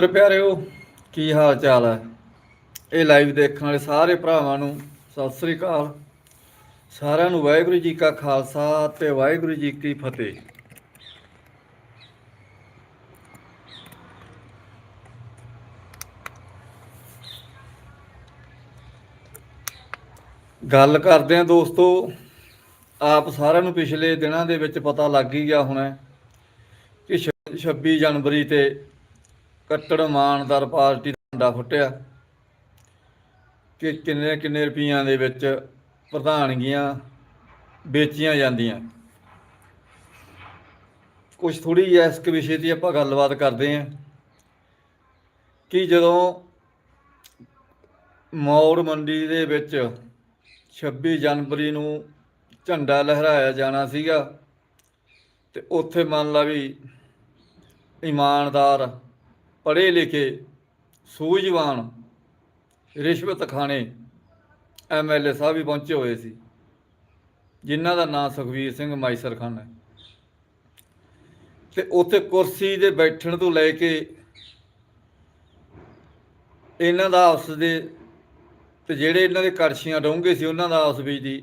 ਮੇਰੇ ਪਿਆਰਿਓ, ਕੀ ਹਾਲ ਚਾਲ ਹੈ? ਇਹ ਲਾਈਵ ਦੇਖਣ ਵਾਲੇ ਸਾਰੇ ਭਰਾਵਾਂ ਨੂੰ ਸਤਿ ਸ੍ਰੀ ਅਕਾਲ। ਸਾਰਿਆਂ ਨੂੰ ਵਾਹਿਗੁਰੂ ਜੀ ਕਾ ਖਾਲਸਾ ਤੇ ਵਾਹਿਗੁਰੂ ਜੀ ਕੀ ਫਤਿਹ। ਗੱਲ ਕਰਦੇ ਹਾਂ ਦੋਸਤੋ, ਆਪ ਸਾਰਿਆਂ ਨੂੰ ਪਿਛਲੇ ਦਿਨਾਂ ਦੇ ਵਿੱਚ ਪਤਾ ਲੱਗ ਹੀ ਗਿਆ ਹੋਣਾ ਕਿ ਛ- 26 ਜਨਵਰੀ ਤੇ ਕੱਟੜ ਇਮਾਨਦਾਰ ਪਾਰਟੀ ਦਾ ਝੰਡਾ ਫੁੱਟਿਆ ਕਿ ਕਿੰਨੇ ਕਿੰਨੇ ਰੁਪਈਆਂ ਦੇ ਵਿੱਚ ਪ੍ਰਧਾਨਗੀਆਂ ਵੇਚੀਆਂ ਜਾਂਦੀਆਂ। ਕੁਝ ਥੋੜੀ ਇਸ ਵਿਸ਼ੇ ਦੀ ਆਪਾਂ ਗੱਲਬਾਤ ਕਰਦੇ ਹਾਂ ਕਿ ਜਦੋਂ ਮੌੜ ਮੰਡੀ ਦੇ ਵਿੱਚ 26 ਜਨਵਰੀ ਨੂੰ ਝੰਡਾ ਲਹਿਰਾਇਆ ਜਾਣਾ ਸੀਗਾ ਤੇ ਉੱਥੇ ਮੰਨ ਲਾ ਵੀ ਇਮਾਨਦਾਰ ਪੜ੍ਹੇ ਲਿਖੇ, ਸੂਝਵਾਨ, ਰਿਸ਼ਵਤ ਖਾਣੇ ਐਮਐਲਏ ਸਾਹਿਬ ਵੀ ਪਹੁੰਚੇ ਹੋਏ ਸੀ। ਜਿਨ੍ਹਾਂ ਦਾ ਨਾਮ ਸੁਖਵੀਰ ਸਿੰਘ ਮਾਈਸਰ ਖਾਨ ਹੈ। ਤੇ ਉੱਥੇ ਕੁਰਸੀ ਦੇ ਬੈਠਣ ਤੋਂ ਲੈ ਕੇ ਇਹਨਾਂ ਦਾ ਆਪਸ ਦੇ ਤੇ ਜਿਹੜੇ ਇਹਨਾਂ ਦੇ ਕਰਸ਼ੀਆਂ ਡੋਂਗੇ ਸੀ, ਉਹਨਾਂ ਦਾ ਆਪਸ ਵਿੱਚ ਦੀ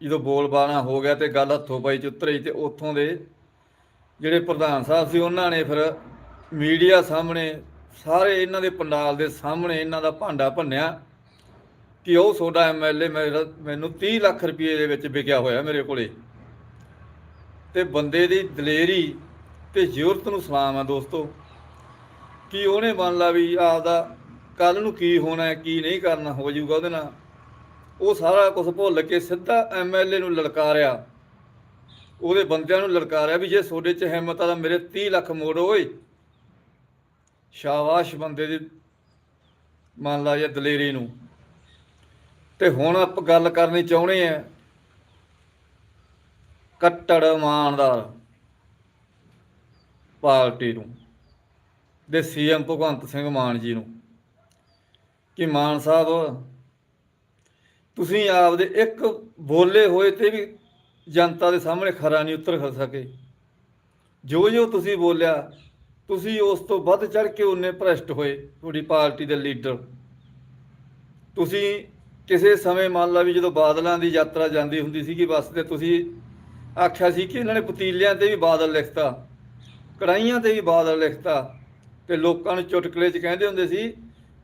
ਜਦੋਂ ਬੋਲਬਾਲਾ ਹੋ ਗਿਆ ਤੇ ਗੱਲ ਹੱਥੋਂ ਪਾਈ ਚ ਉਤਰੀ ਤੇ ਉੱਥੋਂ ਦੇ ਜਿਹੜੇ ਪ੍ਰਧਾਨ ਸਾਹਿਬ ਸੀ, ਉਹਨਾਂ ਨੇ ਫਿਰ ਮੀਡੀਆ ਸਾਹਮਣੇ, ਸਾਰੇ ਇਹਨਾਂ ਦੇ ਪੰਡਾਲ ਦੇ ਸਾਹਮਣੇ ਇਹਨਾਂ ਦਾ ਭਾਂਡਾ ਭੰਨਿਆ ਕਿ ਉਹ ਤੁਹਾਡਾ ਐਮਐਲਏ ਮੇਰਾ, ਮੈਨੂੰ 30 ਲੱਖ ਰੁਪਏ ਦੇ ਵਿੱਚ ਵਿਕਿਆ ਹੋਇਆ ਮੇਰੇ ਕੋਲੇ। ਤੇ ਬੰਦੇ ਦੀ ਦਲੇਰੀ ਤੇ ਜ਼ਰੂਰਤ ਨੂੰ ਸਲਾਮ ਆ ਦੋਸਤੋ, ਕਿ ਉਹਨੇ ਮੰਨ ਲਾ ਵੀ ਆਪਦਾ ਕੱਲ ਨੂੰ ਕੀ ਹੋਣਾ ਹੈ, ਕੀ ਨਹੀਂ ਕਰਨਾ, ਹੋ ਜਾਊਗਾ ਉਹਦੇ ਨਾਲ। ਉਹ ਸਾਰਾ ਕੁਝ ਭੁੱਲ ਕੇ ਸਿੱਧਾ ਐਮਐਲਏ ਨੂੰ ਲਲਕਾਰਿਆ। ਉਹਦੇ ਬੰਦਿਆਂ ਨੂੰ ਲਲਕਾਰਿਆ ਵੀ ਜੇ ਤੁਹਾਡੇ 'ਚ ਹਿੰਮਤ ਆ ਤਾਂ ਮੇਰੇ 30 ਲੱਖ ਮੋੜ ਓਏ। ਸ਼ਾਬਾਸ਼ ਬੰਦੇ ਦੀ, ਮੰਨ ਲਾ ਜੇ ਦਲੇਰੀ ਨੂੰ। ਤੇ ਹੁਣ ਆਪਾਂ ਗੱਲ ਕਰਨੀ ਚਾਹੁੰਦੇ ਆ। ਕੱਟੜ ਇਮਾਨਦਾਰ ਪਾਰਟੀ ਨੂੰ, ਦੇ ਸੀਐਮ ਭਗਵੰਤ ਸਿੰਘ ਮਾਨ ਜੀ ਨੂੰ, ਕਿ ਮਾਨ ਸਾਹਿਬ, ਤੁਸੀਂ ਆਪਦੇ ਇੱਕ ਬੋਲੇ ਹੋਏ ਤੇ ਵੀ ਜਨਤਾ ਦੇ ਸਾਹਮਣੇ ਖਰਾ ਨਹੀਂ ਉਤਰ ਸਕੇ। ਜੋ ਜੋ ਤੁਸੀਂ ਬੋਲਿਆ ਤੁਸੀਂ ਉਸ ਤੋਂ ਵੱਧ ਚੜ ਕੇ ਉਹਨੇ ਭ੍ਰਸ਼ਟ ਹੋਏ, ਤੁਹਾਡੀ ਪਾਰਟੀ ਦੇ ਲੀਡਰ। ਤੁਸੀਂ ਕਿਸੇ ਸਮੇਂ ਮੰਨ ਲਾ ਵੀ ਜਦੋਂ ਬਾਦਲਾਂ ਦੀ ਯਾਤਰਾ ਜਾਂਦੀ ਹੁੰਦੀ ਸੀਗੀ ਕਿ ਬੱਸ ਤੇ, ਤੁਸੀਂ ਆਖਿਆ ਸੀ ਕਿ ਇਹਨਾਂ ਨੇ ਪਤੀਲਿਆਂ ਤੇ ਵੀ ਬਾਦਲ ਲਿਖਤਾ ਕੜਾਈਆਂ ਤੇ ਵੀ ਬਾਦਲ ਲਿਖਤਾ। ਤੇ ਲੋਕਾਂ ਨੂੰ ਚੁਟਕਲੇ 'ਚ ਕਹਿੰਦੇ ਹੁੰਦੇ ਸੀ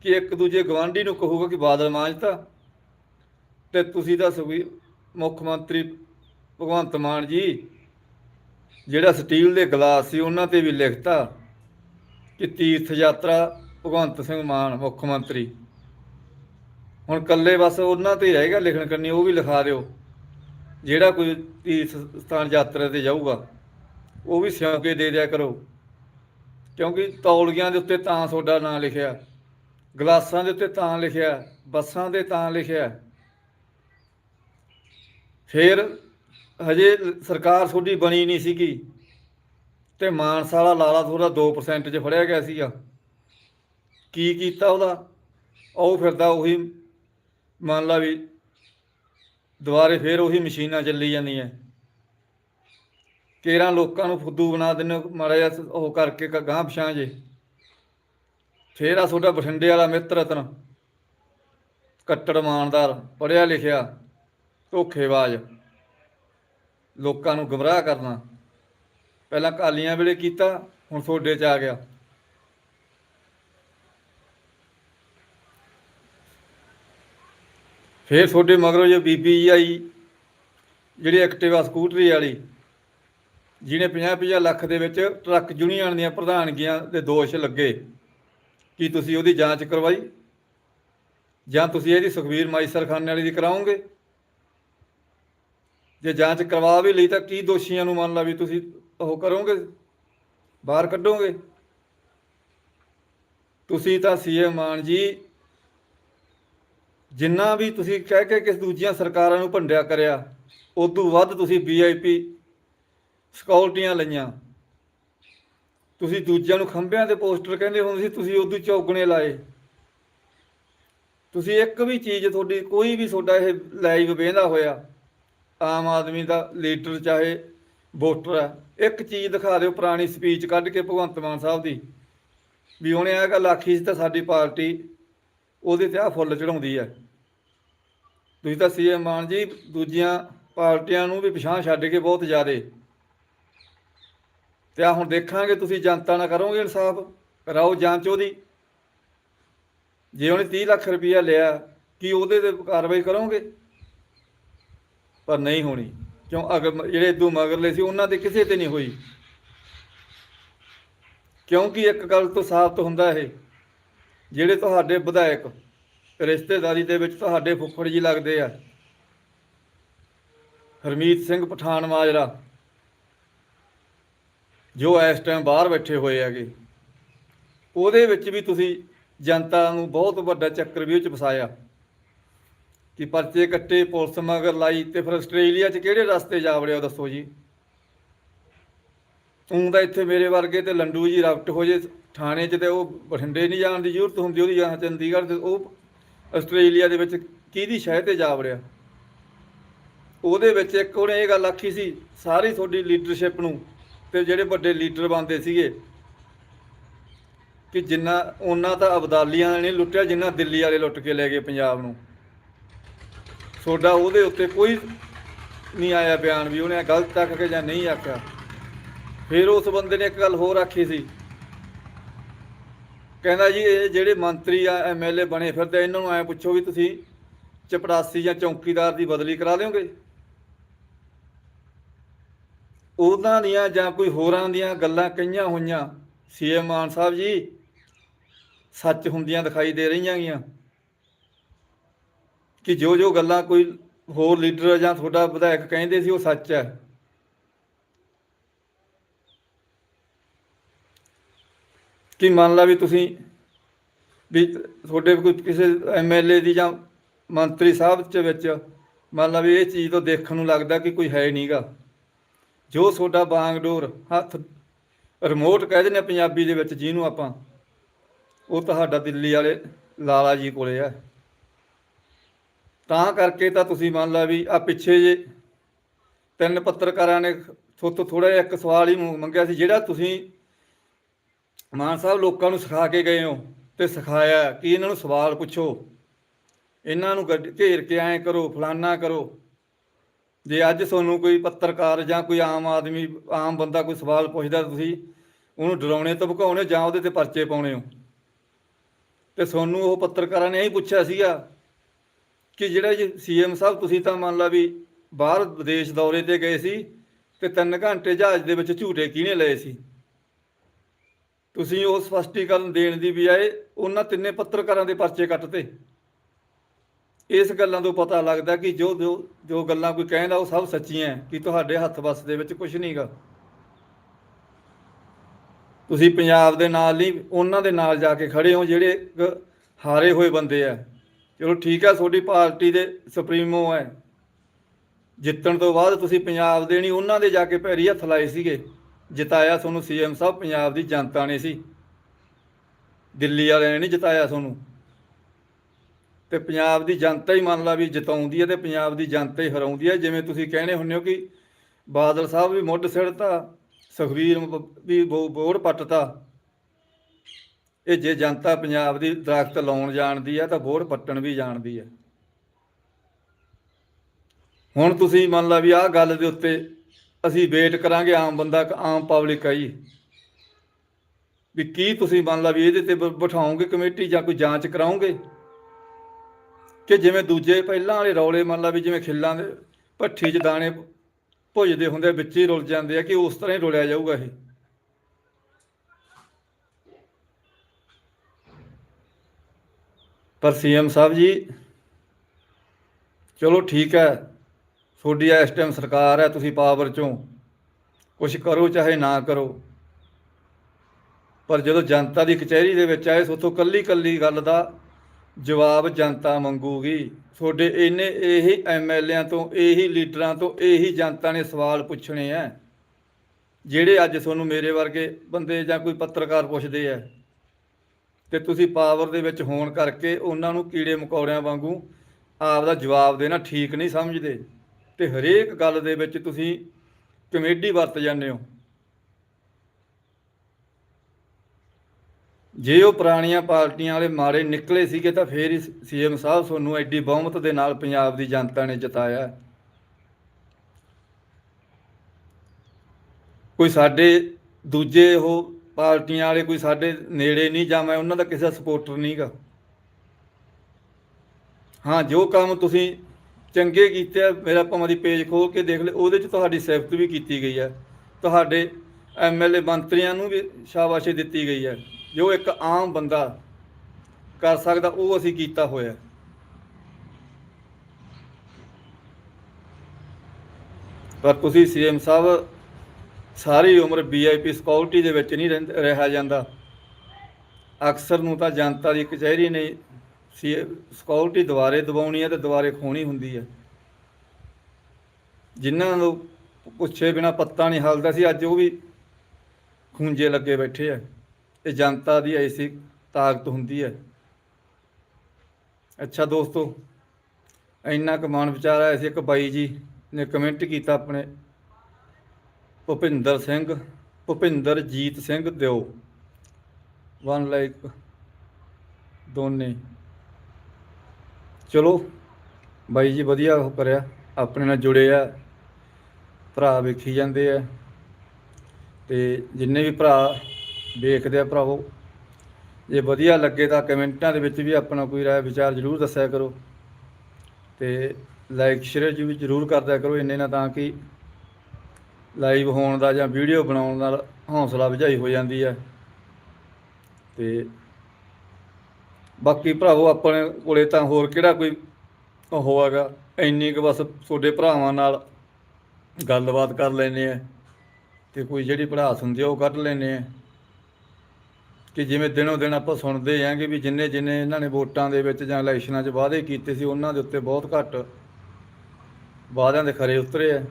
ਕਿ ਇੱਕ ਦੂਜੇ ਗਵਾਂਢੀ ਨੂੰ ਕਹੂਗਾ ਕਿ ਬਾਦਲ ਮਾਂਜਤਾ ਤੇ। ਤੁਸੀਂ ਤਾਂ ਸੁਖੀ ਮੁੱਖ ਮੰਤਰੀ ਭਗਵੰਤ ਮਾਨ ਜੀ, ਜਿਹੜਾ ਸਟੀਲ ਦੇ ਗਲਾਸ ਸੀ, ਉਹਨਾਂ ਤੇ ਵੀ ਲਿਖਤਾ। ਕਿ ਤੀਰਥ ਯਾਤਰਾ ਭਗਵੰਤ ਸਿੰਘ ਮਾਨ, ਮੁੱਖ ਮੰਤਰੀ। ਹੁਣ ਕੱਲੇ ਬਸ ਉਹਨਾਂ ਤੇ ਹੀ ਰਹੇਗਾ ਲਿਖਣ ਕਰਨੀ ਉਹ ਵੀ ਲਿਖਾ ਦਿਓ। ਜਿਹੜਾ ਕੋਈ ਤੀਰਥ ਸਥਾਨ ਯਾਤਰਾ ਤੇ ਜਾਊਗਾ, ਉਹ ਵੀ ਸਿਉਂਕੇ ਦੇ ਦਿਆ ਕਰੋ। ਕਿਉਂਕਿ ਤੌਲੀਆਂ ਦੇ ਉੱਤੇ ਤਾਂ ਤੁਹਾਡਾ ਨਾਂ ਲਿਖਿਆ, ਗਲਾਸਾਂ ਦੇ ਉੱਤੇ ਤਾਂ ਲਿਖਿਆ, ਬੱਸਾਂ ਦੇ ਤਾਂ ਲਿਖਿਆ। ਫਿਰ ਹਜੇ ਸਰਕਾਰ ਤੁਹਾਡੀ ਬਣੀ ਨਹੀਂ ਸੀਗੀ। ਤੇ ਮਾਨਸਾ ਵਾਲਾ ਲਾਲਾ ਥੋੜਾ 2% 'ਚ ਫੜਿਆ ਗਿਆ ਸੀਗਾ। ਕੀ ਕੀਤਾ ਉਹਦਾ? ਉਹ ਫਿਰਦਾ ਉਹੀ ਮੰਨ ਲਾ ਵੀ ਦੁਬਾਰੇ ਫੇਰ ਉਹੀ ਮਸ਼ੀਨਾਂ ਚੱਲੀ ਜਾਂਦੀਆਂ। ਕੇਰਾਂ ਲੋਕਾਂ ਨੂੰ ਫੁੱਦੂ ਬਣਾ ਦਿੰਦੇ ਹੋ, ਮਾੜਾ ਜਿਹਾ ਉਹ ਕਰਕੇ ਗਾਂ ਪਛਾਂ ਜੇ। ਫੇਰ ਆ ਤੁਹਾਡਾ ਬਠਿੰਡੇ ਵਾਲਾ ਮਿੱਤਰ ਰਤਨ ਕੱਟੜ ਇਮਾਨਦਾਰ ਪੜਿਆ ਲਿਖਿਆ ਧੋਖੇਬਾਜ਼। ਲੋਕਾਂ ਨੂੰ ਗਮਰਾਹ ਕਰਨਾ। ਪਹਿਲਾਂ ਕਾਲੀਆਂ ਵੇਲੇ ਕੀਤਾ, ਹੁਣ ਤੁਹਾਡੇ 'ਚ ਆ ਗਿਆ। ਫੇਰ ਤੁਹਾਡੇ ਮਗਰੋਂ ਜੇ ਬੀਬੀ ਜੀ ਆਈ, ਜਿਹੜੀ ਐਕਟਿਵਾ ਸਕੂਟਰੀ ਵਾਲੀ, ਜਿਹਨੇ 50-50 ਲੱਖ ਦੇ ਵਿੱਚ ਟਰੱਕ ਯੂਨੀਅਨ ਦੀਆਂ ਪ੍ਰਧਾਨਗੀਆਂ ਦੇ ਦੋਸ਼ ਲੱਗੇ, ਕੀ ਤੁਸੀਂ ਉਹਦੀ ਜਾਂਚ ਕਰਵਾਈ? ਜਾਂ ਤੁਸੀਂ ਇਹਦੀ ਸੁਖਵੀਰ ਮਾਈਸਰ ਖਾਨੇ ਵਾਲੀ ਦੀ ਕਰਾਓਗੇ? ਜੇ ਜਾਂਚ ਕਰਵਾ ਵੀ ਲਈ ਤਾਂ ਕੀ ਦੋਸ਼ੀਆਂ ਨੂੰ ਮੰਨ ਲਾ ਵੀ ਤੁਸੀਂ ਉਹ ਕਰੋਗੇ, ਬਾਹਰ ਕੱਢੋਗੇ। ਤੁਸੀਂ ਤਾਂ ਸੀਐਮ ਮਾਨ ਜੀ, ਜਿੰਨਾ ਵੀ ਤੁਸੀਂ ਕਹਿ ਕੇ ਕਿਸ ਦੂਜੀਆਂ ਸਰਕਾਰਾਂ ਨੂੰ ਭੰਡਿਆ ਕਰਿਆ, ਉਦੋਂ ਵੱਧ ਤੁਸੀਂ ਵੀਆਈਪੀ ਸਿਕਿਉਰਟੀਆਂ ਲਈਆਂ। ਤੁਸੀਂ ਦੂਜਿਆਂ ਨੂੰ ਖੰਭਿਆਂ ਦੇ ਪੋਸਟਰ ਕਹਿੰਦੇ ਹੁੰਦੇ ਸੀ, ਤੁਸੀਂ ਉਦੋਂ ਚੌਗਣੇ ਲਾਏ। ਤੁਸੀਂ ਇੱਕ ਵੀ ਚੀਜ਼ ਤੁਹਾਡੀ ਕੋਈ ਵੀ ਤੁਹਾਡਾ ਇਹ ਲਾਈਵ ਵੇਂਦਾ ਹੋਇਆ, ਆਮ ਆਦਮੀ ਦਾ ਲੀਡਰ ਚਾਹੇ ਵੋਟਰ ਹੈ ਇੱਕ ਚੀਜ਼ ਦਿਖਾ ਦਿਓ ਪੁਰਾਣੀ ਸਪੀਚ ਕੱਢ ਕੇ ਭਗਵੰਤ ਮਾਨ ਸਾਹਿਬ ਦੀ, ਵੀ ਉਹਨੇ ਇਹ ਗੱਲ ਆਖੀ ਸੀ ਤਾਂ ਸਾਡੀ ਪਾਰਟੀ ਉਹਦੇ ਤੇ ਆ ਫੁੱਲ ਚੜਾਉਂਦੀ ਹੈ। ਤੁਸੀਂ ਤਾਂ ਸੀਐਮ ਮਾਨ ਜੀ ਦੂਜੀਆਂ ਪਾਰਟੀਆਂ ਨੂੰ ਵੀ ਪਿਛਾਂ ਛੱਡ ਕੇ ਬਹੁਤ ਜ਼ਿਆਦੇ। ਤੇ ਆ ਹੁਣ ਦੇਖਾਂਗੇ ਤੁਸੀਂ ਜਨਤਾ ਨਾਲ ਕਰੋਗੇ ਇਨਸਾਫ, ਕਰਾਓ ਜਾਂਚ ਉਹਦੀ। ਜੇ ਉਹਨੇ 30 ਲੱਖ ਰੁਪਇਆ ਲਿਆ, ਕੀ ਉਹਦੇ ਤੇ ਕਾਰਵਾਈ ਕਰੋਗੇ? ਪਰ ਨਹੀਂ ਹੋਣੀ। ਕਿਉਂ? ਅਗਰ ਜਿਹੜੇ ਦੋ ਮਗਰਲੇ ਸੀ, ਉਹਨਾਂ ਦੇ ਕਿਸੇ ਤੇ ਨਹੀਂ ਹੋਈ। ਕਿਉਂਕਿ ਇੱਕ ਗੱਲ ਤੋਂ ਸਾਬਤ ਹੁੰਦਾ ਇਹ, ਜਿਹੜੇ ਤੁਹਾਡੇ ਵਿਧਾਇਕ ਰਿਸ਼ਤੇਦਾਰੀ ਦੇ ਵਿੱਚ ਤੁਹਾਡੇ ਫੁੱਫੜ ਜੀ ਲੱਗਦੇ ਆ, ਹਰਮੀਤ ਸਿੰਘ ਪਠਾਨ ਮਾਜਰਾ, ਜੋ ਇਸ ਟਾਈਮ ਬਾਹਰ ਬੈਠੇ ਹੋਏ ਹੈਗੇ, ਉਹਦੇ ਵਿੱਚ ਵੀ ਤੁਸੀਂ ਜਨਤਾ ਨੂੰ ਬਹੁਤ ਵੱਡਾ ਚੱਕਰ ਵੀ ਉਹ ਫਸਾਇਆ। ਕਿ ਪਰਚੇ ਕੱਟੇ, ਪੁਲਿਸ ਮਗਰ ਲਾਈ ਤੇ ਫਿਰ ਆਸਟ੍ਰੇਲੀਆ 'ਚ ਕਿਹੜੇ ਰਸਤੇ ਜਾ ਵੜਿਆ ਦੱਸੋ ਜੀ। ਤੂੰ ਤਾਂ ਇੱਥੇ ਮੇਰੇ ਵਰਗੇ ਤੇ ਲੰਡੂ ਜੀ ਰਫਟ ਹੋ ਜੇ, ਥਾਣੇ 'ਚ ਤੇ ਉਹ ਬਠਿੰਡੇ ਨਹੀਂ ਜਾਣ ਦੀ ਜ਼ਰੂਰਤ ਹੁੰਦੀ, ਉਹਦੀ ਜਾਂ ਚੰਡੀਗੜ੍ਹ ਤੇ ਉਹ ਆਸਟ੍ਰੇਲੀਆ ਦੇ ਵਿੱਚ ਕਿਹਦੀ ਸ਼ਹਿ ਤੇ ਜਾ ਵੜਿਆ। ਉਹਦੇ ਵਿੱਚ ਇੱਕ ਉਹਨੇ ਇਹ ਗੱਲ ਆਖੀ ਸੀ, ਸਾਰੀ ਤੁਹਾਡੀ ਲੀਡਰਸ਼ਿਪ ਨੂੰ ਤੇ ਜਿਹੜੇ ਵੱਡੇ ਲੀਡਰ ਬਣਦੇ ਸੀਗੇ, ਕਿ ਜਿੰਨਾ, ਉਹਨਾਂ ਤਾਂ ਅਬਦਾਲੀਆਂ ਨੇ ਲੁੱਟਿਆ, ਜਿੰਨਾ ਦਿੱਲੀ ਵਾਲੇ ਲੁੱਟ ਕੇ ਲੈ ਗਏ ਪੰਜਾਬ ਨੂੰ। ਤੁਹਾਡਾ ਉਹਦੇ ਉੱਤੇ ਕੋਈ ਨਹੀਂ ਆਇਆ ਬਿਆਨ ਵੀ, ਉਹਨੇ ਗਲਤ ਆਖ ਕੇ ਜਾਂ ਨਹੀਂ ਆਖਿਆ। ਫਿਰ ਉਸ ਬੰਦੇ ਨੇ ਇੱਕ ਗੱਲ ਹੋਰ ਆਖੀ ਸੀ। ਕਹਿੰਦਾ ਜੀ, ਇਹ ਜਿਹੜੇ ਮੰਤਰੀ ਆ ਐਮਐਲਏ ਬਣੇ ਫਿਰਦੇ, ਇਹਨਾਂ ਨੂੰ ਐ ਪੁੱਛੋ ਵੀ ਤੁਸੀਂ ਚਪੜਾਸੀ ਜਾਂ ਚੌਕੀਦਾਰ ਦੀ ਬਦਲੀ ਕਰਾ ਦਿਓਗੇ? ਉਹਨਾਂ ਦੀਆਂ ਜਾਂ ਕੋਈ ਹੋਰਾਂ ਦੀਆਂ ਗੱਲਾਂ ਕਹੀਆਂ ਹੋਈਆਂ। ਸੀਐਮ ਮਾਨ ਸਾਹਿਬ ਜੀ, ਸੱਚ ਹੁੰਦੀਆਂ ਦਿਖਾਈ ਦੇ ਰਹੀਆਂ ਗੀਆਂ। ਕਿ ਜੋ ਜੋ ਗੱਲਾਂ ਕੋਈ ਹੋਰ ਲੀਡਰ ਜਾਂ ਤੁਹਾਡਾ ਵਿਧਾਇਕ ਕਹਿੰਦੇ ਸੀ ਉਹ ਸੱਚ ਹੈ ਕਿ ਮੰਨ ਲਾ ਵੀ ਤੁਸੀਂ ਵੀ ਤੁਹਾਡੇ ਕੋਈ ਕਿਸੇ ਐਮਐਲਏ ਦੀ ਜਾਂ ਮੰਤਰੀ ਸਾਹਿਬ ਚ ਵਿੱਚ ਮੰਨ ਲਾ ਵੀ ਇਹ ਚੀਜ਼ ਤੋਂ ਦੇਖਣ ਨੂੰ ਲੱਗਦਾ ਕਿ ਕੋਈ ਹੈ ਨਹੀਂਗਾ ਜੋ ਤੁਹਾਡਾ ਬਾਂਗਡੋਰ ਹੱਥ ਰਿਮੋਟ ਕਹਿ ਦਿੰਦੇ ਆ ਪੰਜਾਬੀ ਦੇ ਵਿੱਚ ਜਿਹਨੂੰ ਆਪਾਂ, ਉਹ ਤੁਹਾਡਾ ਦਿੱਲੀ ਵਾਲੇ ਲਾਲਾ ਜੀ ਕੋਲੇ ਆ। ਤਾਂ ਕਰਕੇ ਤਾਂ ਤੁਸੀਂ ਮੰਨ ਲਾ ਵੀ ਆ ਪਿੱਛੇ ਜੇ ਤਿੰਨ ਪੱਤਰਕਾਰਾਂ ਨੇ ਥੋਤੋਂ ਥੋੜਾ ਜਿਹਾ ਇੱਕ ਸਵਾਲ ਹੀ ਮੰਗਿਆ ਸੀ, ਜਿਹੜਾ ਤੁਸੀਂ ਮਾਨ ਸਾਹਿਬ ਲੋਕਾਂ ਨੂੰ ਸਿਖਾ ਕੇ ਗਏ ਹੋ ਤੇ ਸਿਖਾਇਆ, ਕਿ ਇਹਨਾਂ ਨੂੰ ਸਵਾਲ ਪੁੱਛੋ? ਇਹਨਾਂ ਨੂੰ ਗੱਡ- ਘੇਰ ਕੇ ਐਂ ਕਰੋ, ਫਲਾਨਾ ਕਰੋ। ਜੇ ਅੱਜ ਤੁਹਾਨੂੰ ਕੋਈ ਪੱਤਰਕਾਰ ਜਾਂ ਕੋਈ ਆਮ ਆਦਮੀ, ਆਮ ਬੰਦਾ ਕੋਈ ਸਵਾਲ ਪੁੱਛਦਾ, ਤੁਸੀਂ ਉਹਨੂੰ ਡਰਾਉਣੇ ਤੋਂ ਜਾਂ ਉਹਦੇ ਤੇ ਪਰਚੇ ਪਾਉਣੇ ਹੋ? ਤੇ ਤੁਹਾਨੂੰ ਉਹ ਪੱਤਰਕਾਰਾਂ ਨੇ ਇਹੀ ਪੁੱਛਿਆ ਸੀਗਾ ਕਿ ਜਿਹੜਾ ਜੀ ਸੀਐਮ ਸਾਹਿਬ, ਤੁਸੀਂ ਤਾਂ ਮੰਨ ਲਾ ਵੀ ਬਾਹਰ ਵਿਦੇਸ਼ ਦੌਰੇ ਤੇ ਗਏ ਸੀ ਤੇ 3 ਘੰਟੇ ਜਹਾਜ਼ ਦੇ ਵਿੱਚ ਝੂਟੇ ਕਿਹਨੇ ਲਏ ਸੀ? ਤੁਸੀਂ ਉਹ ਸਪਸ਼ਟੀਕਰਨ ਦੇਣ ਦੀ ਬਜਾਏ ਉਹਨਾਂ ਤਿੰਨੇ ਪੱਤਰਕਾਰਾਂ ਦੇ ਪਰਚੇ ਕੱਟਤੇ। ਇਸ ਗੱਲਾਂ ਤੋਂ ਪਤਾ ਲੱਗਦਾ ਕਿ ਜੋ ਜੋ ਗੱਲਾਂ ਕੋਈ ਕਹਿੰਦਾ ਉਹ ਸਭ ਸੱਚੀਆਂ ਕਿ ਤੁਹਾਡੇ ਹੱਥ ਵੱਸ ਦੇ ਵਿੱਚ ਕੁਝ ਨਹੀਂਗਾ ਤੁਸੀਂ ਪੰਜਾਬ ਦੇ ਨਾਲ ਨਹੀਂ, ਉਹਨਾਂ ਦੇ ਨਾਲ ਜਾ ਕੇ ਖੜੇ ਹੋ ਜਿਹੜੇ ਹਾਰੇ ਹੋਏ ਬੰਦੇ ਆ। ਚਲੋ ਠੀਕ ਆ, ਤੁਹਾਡੀ ਪਾਰਟੀ ਦੇ ਸੁਪਰੀਮੋ ਹੈ ਜਿੱਤਣ ਤੋਂ ਬਾਅਦ ਤੁਸੀਂ ਪੰਜਾਬ ਦੇ ਨਹੀਂ, ਉਹਨਾਂ ਦੇ ਜਾ ਕੇ ਪੈਰੀ ਹੱਥ ਲਾਏ ਸੀਗੇ। ਜਿਤਾਇਆ ਤੁਹਾਨੂੰ ਸੀਐਮ ਸਾਹਿਬ, ਪੰਜਾਬ ਦੀ ਜਨਤਾ ਨੇ ਸੀ। ਦਿੱਲੀ ਵਾਲਿਆਂ ਨੇ ਨਹੀਂ ਜਿਤਾਇਆ ਤੁਹਾਨੂੰ। ਤੇ ਪੰਜਾਬ ਦੀ ਜਨਤਾ ਹੀ ਮੰਨ ਲਾ ਵੀ ਜਿਤਾਉਂਦੀ ਹੈ ਤੇ ਪੰਜਾਬ ਦੀ ਜਨਤਾ ਹੀ ਹਰਾਉਂਦੀ ਹੈ ਜਿਵੇਂ ਤੁਸੀਂ ਕਹਿੰਦੇ ਹੁੰਦੇ ਹੋ ਕਿ ਬਾਦਲ ਸਾਹਿਬ ਵੀ ਮੁੱਢ ਸਿੜਤਾ ਸੁਖਵੀਰ ਮ- ਵੀ ਬੋ- ਬੋੜ ਪੱਟਤਾ। ਇਹ ਜੇ ਜਨਤਾ ਪੰਜਾਬ ਦੀ ਦਰਖਤ ਲਾਉਣ ਜਾਣਦੀ ਹੈ ਤਾਂ ਬੋੜ ਪੱਟਣ ਵੀ ਜਾਣਦੀ ਹੈ ਹੁਣ ਤੁਸੀਂ ਮੰਨ ਲਾ ਵੀ ਆਹ ਗੱਲ ਦੇ ਉੱਤੇ ਅਸੀਂ ਵੇਟ ਕਰਾਂਗੇ ਆਮ ਬੰਦਾ ਆਮ ਪਬਲਿਕ ਆ ਜੀ। ਵੀ ਕੀ ਤੁਸੀਂ ਮੰਨ ਲਾ ਵੀ ਇਹਦੇ ਤੇ ਬ- ਬਿਠਾਓਗੇ ਕਮੇਟੀ ਜਾਂ ਕੋਈ ਜਾਂਚ ਕਰਾਓਗੇ? ਕਿ ਜਿਵੇਂ ਦੂਜੇ ਪਹਿਲਾਂ ਵਾਲੇ ਰੌਲੇ ਮੰਨ ਲਾ ਵੀ ਜਿਵੇਂ ਖਿੱਲਾਂ ਦੇ ਭੱਠੀ 'ਚ ਦਾਣੇ ਭੁੱਜਦੇ ਹੁੰਦੇ ਆ, ਵਿੱਚ ਹੀ ਰੁਲ ਜਾਂਦੇ ਆ ਕਿ ਉਸ ਤਰ੍ਹਾਂ ਹੀ ਰੁਲਿਆ ਜਾਊਗਾ ਇਹ। ਪਰ ਸੀਐਮ ਸਾਹਿਬ ਜੀ, ਚਲੋ ਠੀਕ ਹੈ, ਤੁਹਾਡੀ ਇਸ ਟਾਈਮ ਸਰਕਾਰ ਹੈ, ਤੁਸੀਂ ਪਾਵਰ ਚੋਂ ਕੁਝ ਕਰੋ ਚਾਹੇ ਨਾ ਕਰੋ। ਪਰ ਜਦੋਂ ਜਨਤਾ ਦੀ ਕਚਹਿਰੀ ਦੇ ਵਿੱਚ ਆਏ, ਸੋਥੋਂ ਕੱਲੀ ਕੱਲੀ ਗੱਲ ਦਾ ਜਵਾਬ ਜਨਤਾ ਮੰਗੂਗੀ। ਤੁਹਾਡੇ ਇਹਨੇ ਇਹੀ ਐਮਐਲਏਆਂ ਤੋਂ, ਇਹੀ ਲੀਡਰਾਂ ਤੋਂ, ਇਹੀ ਜਨਤਾ ਨੇ ਸਵਾਲ ਪੁੱਛਣੇ ਆ ਜਿਹੜੇ ਅੱਜ ਤੁਹਾਨੂੰ ਮੇਰੇ ਵਰਗੇ ਬੰਦੇ ਜਾਂ ਕੋਈ ਪੱਤਰਕਾਰ ਪੁੱਛਦੇ ਆ ਤੇ ਤੁਸੀਂ ਪਾਵਰ ਦੇ ਵਿੱਚ ਹੋਣ ਕਰਕੇ ਉਹਨਾਂ ਨੂੰ ਕੀੜੇ ਮਕੌੜਿਆਂ ਵਾਂਗੂ ਆਪ ਦਾ ਜਵਾਬ ਦੇਣਾ ਠੀਕ ਨਹੀਂ ਸਮਝਦੇ। ਤੇ ਹਰੇਕ ਗੱਲ ਦੇ ਵਿੱਚ ਤੁਸੀਂ ਕਮੇਡੀ ਵਰਤ ਜਾਂਦੇ ਹੋ। ਜੇ ਉਹ ਪੁਰਾਣੀਆਂ ਪਾਰਟੀਆਂ ਵਾਲੇ ਮਾੜੇ ਨਿਕਲੇ ਸੀਗੇ ਤਾਂ ਫੇਰ ਹੀ ਸੀਐਮ ਸਾਹਿਬ ਤੁਹਾਨੂੰ ਐਡੀ ਬਹੁਮਤ ਦੇ ਨਾਲ ਪੰਜਾਬ ਦੀ ਜਨਤਾ ਨੇ ਜਿਤਾਇਆ। ਕੋਈ ਸਾਡੇ ਦੂਜੇ ਉਹ ਪਾਰਟੀਆਂ ਵਾਲੇ ਕੋਈ ਸਾਡੇ ਨੇੜੇ ਨਹੀਂ ਜਾਂ ਮੈਂ ਉਹਨਾਂ ਦਾ ਕਿਸੇ ਦਾ ਸਪੋਰਟਰ ਨਹੀਂਗਾ। ਹਾਂ, ਜੋ ਕੰਮ ਤੁਸੀਂ ਚੰਗੇ ਕੀਤੇ ਆ, ਮੇਰਾ ਭਾਵੇਂ ਦੀ ਪੇਜ ਖੋਲ ਕੇ ਦੇਖ ਲੈ ਉਹਦੇ 'ਚ ਤੁਹਾਡੀ ਸਿਫਤ ਵੀ ਕੀਤੀ ਗਈ ਹੈ ਤੁਹਾਡੇ ਐਮਐਲਏ ਮੰਤਰੀਆਂ ਨੂੰ ਵੀ ਸ਼ਾਬਾਸ਼ੀ ਦਿੱਤੀ ਗਈ ਹੈ ਜੋ ਇੱਕ ਆਮ ਬੰਦਾ ਕਰ ਸਕਦਾ, ਉਹ ਅਸੀਂ ਕੀਤਾ ਹੋਇਆ। ਪਰ ਤੁਸੀਂ ਸੀਐਮ ਸਾਹਿਬ ਸਾਰੀ ਉਮਰ ਵੀਆਈਪੀ ਸਿਕਿਉਰਿਟੀ ਦੇ ਵਿੱਚ ਨਹੀਂ ਰਹਿੰਦ- ਰਿਹਾ ਜਾਂਦਾ। ਅਕਸਰ ਨੂੰ ਤਾਂ ਜਨਤਾ ਦੀ ਕਚਹਿਰੀ ਨੇ ਸੀ ਸਿਕਿਉਰਿਟੀ ਦੁਬਾਰੇ ਦਬਾਉਣੀ ਹੈ ਤੇ ਦੁਬਾਰੇ ਖੋਣੀ ਹੁੰਦੀ ਹੈ। ਜਿਨ੍ਹਾਂ ਨੂੰ ਪੁੱਛੇ ਬਿਨਾ ਪੱਤਾ ਨਹੀਂ ਹਲਦਾ ਸੀ, ਅੱਜ ਉਹ ਵੀ ਖੂੰਜੇ ਲੱਗੇ ਬੈਠੇ ਆ। ਇਹ ਜਨਤਾ ਦੀ ਐਸੀ ਤਾਕਤ ਹੁੰਦੀ ਹੈ। ਅੱਛਾ ਦੋਸਤੋ, ਇੰਨਾ ਕੁ ਮਨ ਵਿਚਾਰ ਸੀ। ਇੱਕ ਬਾਈ ਜੀ ਨੇ ਕਮੈਂਟ ਕੀਤਾ ਆਪਣੇ ਭੁਪਿੰਦਰ ਸਿੰਘ, ਭੁਪਿੰਦਰਜੀਤ ਸਿੰਘ ਦਿਓ। ਵਨ ਲਾਈਕ ਦੋਨੇ। ਚਲੋ, ਬਾਈ ਜੀ ਵਧੀਆ ਉਹ ਕਰਿਆ, ਆਪਣੇ ਨਾਲ ਜੁੜੇ ਆ, ਭਰਾ ਵੇਖੀ ਜਾਂਦੇ ਆ। ਤੇ ਜਿੰਨੇ ਵੀ ਭਰਾ ਵੇਖਦੇ ਆ ਭਰਾਵੋ, ਜੇ ਵਧੀਆ ਲੱਗੇ ਤਾਂ ਕਮੈਂਟਾਂ ਦੇ ਵਿੱਚ ਵੀ ਆਪਣਾ ਕੋਈ ਰਾਏ, ਵਿਚਾਰ ਜ਼ਰੂਰ ਦੱਸਿਆ ਕਰੋ। ਤੇ ਲਾਈਕ, ਸ਼ੇਅਰ ਜੀ ਵੀ ਜ਼ਰੂਰ ਕਰਦਿਆ ਕਰੋ ਇੰਨੇ ਨਾਲ ਤਾਂ ਕਿ ਲਾਈਵ ਹੋਣ ਦਾ ਜਾਂ ਵੀਡੀਓ ਬਣਾਉਣ ਨਾਲ ਹੌਸਲਾ ਵਧਾਈ ਹੋ ਜਾਂਦੀ ਹੈ। ਤੇ ਬਾਕੀ ਭਰਾਵੋ, ਆਪਣੇ ਕੋਲੇ ਤਾਂ ਹੋਰ ਕਿਹੜਾ ਕੋਈ ਹੋਵੇਗਾ? ਇੰਨੀ ਕੁ ਬਸ ਤੁਹਾਡੇ ਭਰਾਵਾਂ ਨਾਲ ਗੱਲਬਾਤ ਕਰ ਲੈਨੇ ਆ ਤੇ ਕੋਈ ਜਿਹੜੀ ਪੜਾਸ ਹੁੰਦੀ ਆ, ਉਹ ਕੱਢ ਲੈਨੇ ਆ ਕਿ ਜਿਵੇਂ ਦਿਨੋਂ ਦਿਨ ਆਪਾਂ ਸੁਣਦੇ ਆਂਗੇ ਵੀ ਜਿੰਨੇ ਜਿੰਨੇ ਇਹਨਾਂ ਨੇ ਵੋਟਾਂ ਦੇ ਵਿੱਚ ਜਾਂ ਇਲੈਕਸ਼ਨਾਂ 'ਚ ਵਾਅਦੇ ਕੀਤੇ ਸੀ, ਉਹਨਾਂ ਦੇ ਉੱਤੇ ਬਹੁਤ ਘੱਟ ਵਾਅਦਿਆਂ ਦੇ ਖਰੇ ਉਤਰੇ ਆ।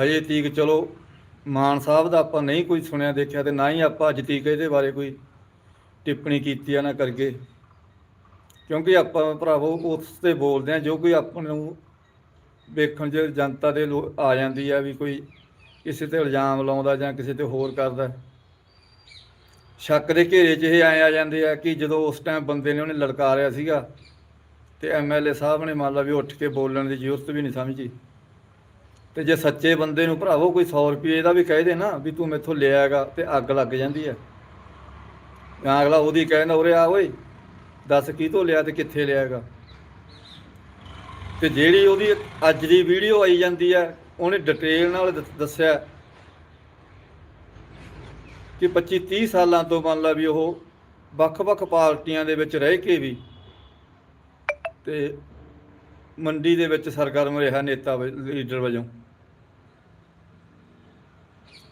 ਹਜੇ ਤੀਕ ਚਲੋ, ਮਾਨ ਸਾਹਿਬ ਦਾ ਆਪਾਂ ਨਹੀਂ ਕੋਈ ਸੁਣਿਆ, ਦੇਖਿਆ ਤੇ ਨਾ ਹੀ ਆਪਾਂ ਅੱਜ ਤੀਕ ਇਹਦੇ ਬਾਰੇ ਕੋਈ ਟਿੱਪਣੀ ਕੀਤੀ ਆ ਨਾ ਕਰਕੇ। ਕਿਉਂਕਿ ਆਪਾਂ ਭਰਾਵੋ, ਉਸ ਤੇ ਬੋਲਦੇ ਆ, ਜੋ ਕੋਈ ਆਪਾਂ ਨੂੰ ਵੇਖਣ 'ਚ ਜਨਤਾ ਦੇ ਲੋ- ਆ ਜਾਂਦੀ ਆ ਵੀ ਕੋਈ ਕਿਸੇ ਤੇ ਇਲਜ਼ਾਮ ਲਾਉਂਦਾ ਜਾਂ ਕਿਸੇ ਤੇ ਹੋਰ ਕਰਦਾ। ਸ਼ੱਕ ਦੇ ਘੇਰੇ 'ਚ ਇਹ ਐ ਆ ਜਾਂਦੇ ਆ ਕਿ ਜਦੋਂ ਉਸ ਟਾਈਮ ਬੰਦੇ ਨੇ ਉਹਨੇ ਲਲਕਾਰਿਆ ਸੀਗਾ, ਤੇ ਐਮਐਲਏ ਸਾਹਿਬ ਨੇ ਮੰਨ ਲਾ ਵੀ ਉੱਠ ਕੇ ਬੋਲਣ ਦੀ ਜ਼ਰੂਰਤ ਵੀ ਨਹੀਂ ਸਮਝੀ। ਤੇ ਜੇ ਸੱਚੇ ਬੰਦੇ ਨੂੰ ਭਰਾਵੋ ਕੋਈ 100 ਰੁਪਏ ਦਾ ਵੀ ਕਹਿ ਦੇ ਨਾ ਵੀ ਤੂੰ ਮੈਥੋਂ ਲਿਆਗਾ ਤੇ ਅੱਗ ਲੱਗ ਜਾਂਦੀ ਹੈ। ਜਾਂ ਅਗਲਾ ਉਹਦੀ ਕਹਿੰਦਾ, ਉਰੇ ਆ ਓਏ, ਦੱਸ ਕੀ ਤੋਂ ਲਿਆ ਤੇ ਕਿੱਥੇ ਲਿਆਗਾ ਤੇ ਜਿਹੜੀ ਉਹਦੀ ਅੱਜ ਦੀ ਵੀਡੀਓ ਆਈ ਜਾਂਦੀ ਹੈ, ਉਹਨੇ ਡਿਟੇਲ ਨਾਲ ਦੱਸਿਆ ਕਿ 25 30 ਸਾਲਾਂ ਤੋਂ ਮੰਨ ਲਾ ਵੀ ਉਹ ਵੱਖ-ਵੱਖ ਪਾਰਟੀਆਂ ਦੇ ਵਿੱਚ ਰਹਿ ਕੇ ਵੀ ਤੇ ਮੰਡੀ ਦੇ ਵਿੱਚ ਸਰਗਰਮ ਰਿਹਾ ਨੇਤਾ ਵ- ਲੀਡਰ ਵਜੋਂ।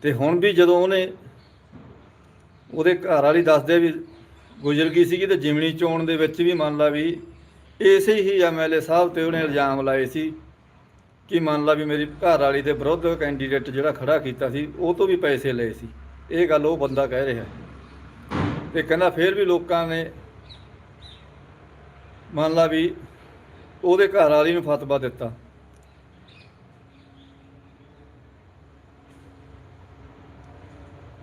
ਤੇ ਹੁਣ ਵੀ ਜਦੋਂ ਉਹਨੇ ਉਹਦੇ ਘਰ ਵਾਲੀ ਦੱਸਦੇ ਵੀ ਗੁਜ਼ਰ ਗਈ ਸੀਗੀ ਤੇ ਜਿਮਣੀ ਚੋਣ ਦੇ ਵਿੱਚ ਵੀ ਮੰਨ ਲਾ ਵੀ ਇਸੇ ਹੀ ਐਮਐਲਏ ਸਾਹਿਬ ਤੇ ਉਹਨੇ ਇਲਜ਼ਾਮ ਲਾਏ ਸੀ ਕਿ ਮੰਨ ਲਾ ਵੀ ਮੇਰੀ ਘਰ ਵਾਲੀ ਦੇ ਵਿਰੁੱਧ ਕੈਂਡੀਡੇਟ ਜਿਹੜਾ ਖੜਾ ਕੀਤਾ ਸੀ, ਉਹ ਤੋਂ ਵੀ ਪੈਸੇ ਲਏ ਸੀ। ਇਹ ਗੱਲ ਉਹ ਬੰਦਾ ਕਹਿ ਰਿਹਾ। ਤੇ ਕਹਿੰਦਾ ਫਿਰ ਵੀ ਲੋਕਾਂ ਨੇ ਮੰਨ ਲਾ ਵੀ ਉਹਦੇ ਘਰ ਵਾਲੀ ਨੂੰ ਫਤਵਾ ਦਿੱਤਾ।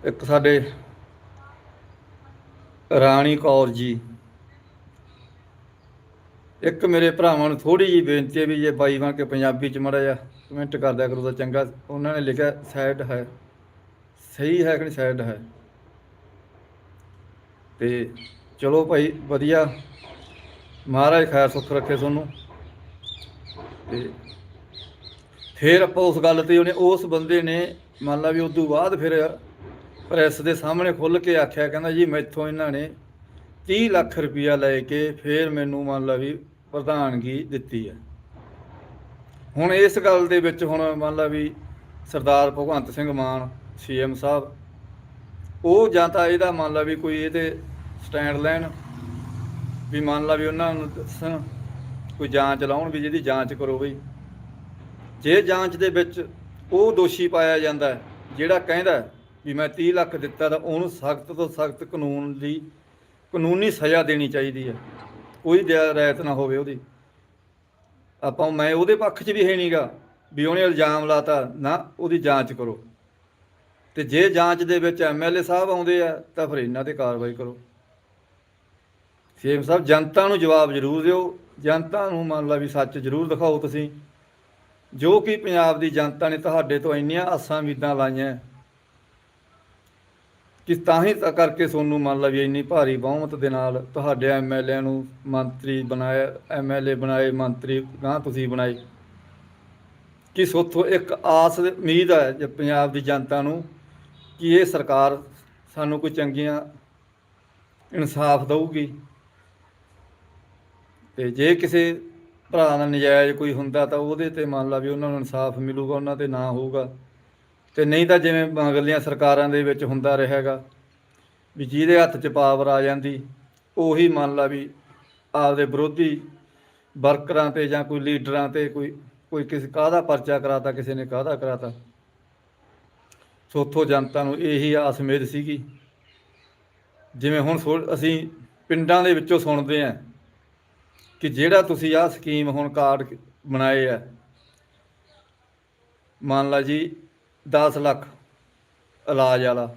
ਇੱਕ ਸਾਡੇ ਰਾਣੀ ਕੌਰ ਜੀ। ਇੱਕ ਮੇਰੇ ਭਰਾਵਾਂ ਨੂੰ ਥੋੜੀ ਜੀ ਬੇਨਤੀ ਹੈ ਵੀ ਜੇ ਬਾਈ ਬਣ ਕੇ ਪੰਜਾਬੀ ਚ ਮੜਾ ਜਾ ਕਮੈਂਟ ਕਰਦਿਆ ਕਰੋ ਤਾਂ ਚੰਗਾ। ਉਹਨਾਂ ਨੇ ਲਿਖਿਆ ਸਾਈਡ ਹੈ। ਸਹੀ ਹੈ ਕਿ ਨਹੀਂ ਸਾਈਡ ਹੈ? ਤੇ ਚਲੋ ਭਾਈ, ਵਧੀਆ। ਮਹਾਰਾਜ ਖੈਰ ਸੁੱਖ ਰੱਖੇ ਤੁਹਾਨੂੰ। ਤੇ ਫਿਰ ਆਪਾਂ ਉਸ ਗੱਲ ਤੇ ਉਹਨੇ, ਉਸ ਬੰਦੇ ਨੇ, ਮੰਨ ਲਾ ਵੀ ਉਸ ਤੋਂ ਬਾਅਦ ਫਿਰ ਪ੍ਰੈਸ ਦੇ ਸਾਹਮਣੇ ਖੁੱਲ ਕੇ ਆਖਿਆ, ਕਹਿੰਦਾ ਜੀ ਮੈਥੋਂ ਇਹਨਾਂ ਨੇ 30 ਲੱਖ ਰੁਪਇਆ ਲੈ ਕੇ ਫਿਰ ਮੈਨੂੰ ਮੰਨ ਲਾ ਵੀ ਪ੍ਰਧਾਨਗੀ ਦਿੱਤੀ ਹੈ ਹੁਣ ਇਸ ਗੱਲ ਦੇ ਵਿੱਚ ਹੁਣ ਮੰਨ ਲਾ ਵੀ ਸਰਦਾਰ ਭਗਵੰਤ ਸਿੰਘ ਮਾਨ ਸੀਐਮ ਸਾਹਿਬ, ਉਹ ਜਾਂ ਤਾਂ ਇਹਦਾ ਮੰਨ ਲਾ ਵੀ ਕੋਈ ਇਹਦੇ ਸਟੈਂਡ ਲੈਣ, ਵੀ ਮੰਨ ਲਾ ਵੀ ਉਹਨਾਂ ਨੂੰ ਦੱਸਣ, ਕੋਈ ਜਾਂਚ ਲਾਉਣ ਵੀ ਜਿਹਦੀ ਜਾਂਚ ਕਰੋ ਬਈ। ਜੇ ਜਾਂਚ ਦੇ ਵਿੱਚ ਉਹ ਦੋਸ਼ੀ ਪਾਇਆ ਜਾਂਦਾ, ਜਿਹੜਾ ਕਹਿੰਦਾ ਵੀ ਮੈਂ 30 ਲੱਖ ਦਿੱਤਾ ਤਾਂ ਉਹਨੂੰ ਸਖਤ ਤੋਂ ਸਖਤ ਕਾਨੂੰਨ ਦੀ ਕਾਨੂੰਨੀ ਸਜ਼ਾ ਦੇਣੀ ਚਾਹੀਦੀ ਹੈ। ਕੋਈ ਰਾਇਤ ਨਾ ਹੋਵੇ ਉਹਦੀ। ਆਪਾਂ, ਮੈਂ ਉਹਦੇ ਪੱਖ 'ਚ ਵੀ ਹੈ ਨਹੀਂਗਾ ਵੀ ਉਹਨੇ ਇਲਜ਼ਾਮ ਲਾਤਾ, ਨਾ ਉਹਦੀ ਜਾਂਚ ਕਰੋ। ਤੇ ਜੇ ਜਾਂਚ ਦੇ ਵਿੱਚ ਐਮਐਲਏ ਸਾਹਿਬ ਆਉਂਦੇ ਆ, ਤਾਂ ਫਿਰ ਇਹਨਾਂ ਤੇ ਕਾਰਵਾਈ ਕਰੋ। ਸੀਐਮ ਸਾਹਿਬ, ਜਨਤਾ ਨੂੰ ਜਵਾਬ ਜ਼ਰੂਰ ਦਿਓ। ਜਨਤਾ ਨੂੰ ਮੰਨ ਲਾ ਵੀ ਸੱਚ ਜ਼ਰੂਰ ਦਿਖਾਓ ਤੁਸੀਂ। ਜੋ ਕਿ ਪੰਜਾਬ ਦੀ ਜਨਤਾ ਨੇ ਤੁਹਾਡੇ ਤੋਂ ਇੰਨੀਆਂ ਆਸਾਂ ਉਮੀਦਾਂ ਲਾਈਆਂ। ਕਿ ਤਾਂ ਹੀ ਤਾਂ ਕਰਕੇ ਤੁਹਾਨੂੰ ਮੰਨ ਲਾ ਵੀ ਇੰਨੀ ਭਾਰੀ ਬਹੁਮਤ ਦੇ ਨਾਲ ਤੁਹਾਡੇ ਐਮਐਲਏ ਨੂੰ ਮੰਤਰੀ ਬਣਾਇਆ ਐਮਐਲਏ ਬਣਾਏ, ਮੰਤਰੀ ਗਾਂ ਤੁਸੀਂ ਬਣਾਏ। ਕਿ ਸੋਥੋਂ ਇੱਕ ਆਸ ਉਮੀਦ ਹੈ ਜੇ ਪੰਜਾਬ ਦੀ ਜਨਤਾ ਨੂੰ ਕਿ ਇਹ ਸਰਕਾਰ ਸਾਨੂੰ ਕੋਈ ਚੰਗੀਆਂ ਇਨਸਾਫ ਦੇਊਗੀ। ਤੇ ਜੇ ਕਿਸੇ ਭਰਾ ਦਾ ਨਜਾਇਜ਼ ਕੋਈ ਹੁੰਦਾ ਤਾਂ ਉਹਦੇ ਤੇ ਮੰਨ ਲਾ ਵੀ ਉਹਨਾਂ ਨੂੰ ਇਨਸਾਫ ਮਿਲੂਗਾ, ਉਹਨਾਂ ਤੇ ਨਾ ਹੋਊਗਾ। ਤੇ ਨਹੀਂ ਤਾਂ ਜਿਵੇਂ ਮਗਰਲੀਆਂ ਸਰਕਾਰਾਂ ਦੇ ਵਿੱਚ ਹੁੰਦਾ ਰਹੇਗਾ ਵੀ ਜਿਹਦੇ ਹੱਥ 'ਚ ਪਾਵਰ ਆ ਜਾਂਦੀ, ਉਹੀ ਮੰਨ ਲਾ ਵੀ ਆਪਦੇ ਵਿਰੋਧੀ ਵਰਕਰਾਂ ਤੇ ਜਾਂ ਕੋਈ ਲੀਡਰਾਂ ਤੇ ਕੋਈ ਕੋਈ ਕਿਸੇ ਕਾਹਦਾ ਪਰਚਾ ਕਰਾਤਾ, ਕਿਸੇ ਨੇ ਕਾਹਦਾ ਕਰਾਤਾ। ਸੋਥੋਂ ਜਨਤਾ ਨੂੰ ਇਹੀ ਆਸ ਉਮੀਦ ਸੀਗੀ। ਜਿਵੇਂ ਹੁਣ ਸੋ- ਅਸੀਂ ਪਿੰਡਾਂ ਦੇ ਵਿੱਚੋਂ ਸੁਣਦੇ ਆਂ ਕਿ ਜਿਹੜਾ ਤੁਸੀਂ ਆਹ ਸਕੀਮ ਹੁਣ ਕਾਰਡ ਬਣਾਏ ਆ, ਮੰਨ ਲਾ ਜੀ 10 ਲੱਖ ਇਲਾਜ ਵਾਲਾ।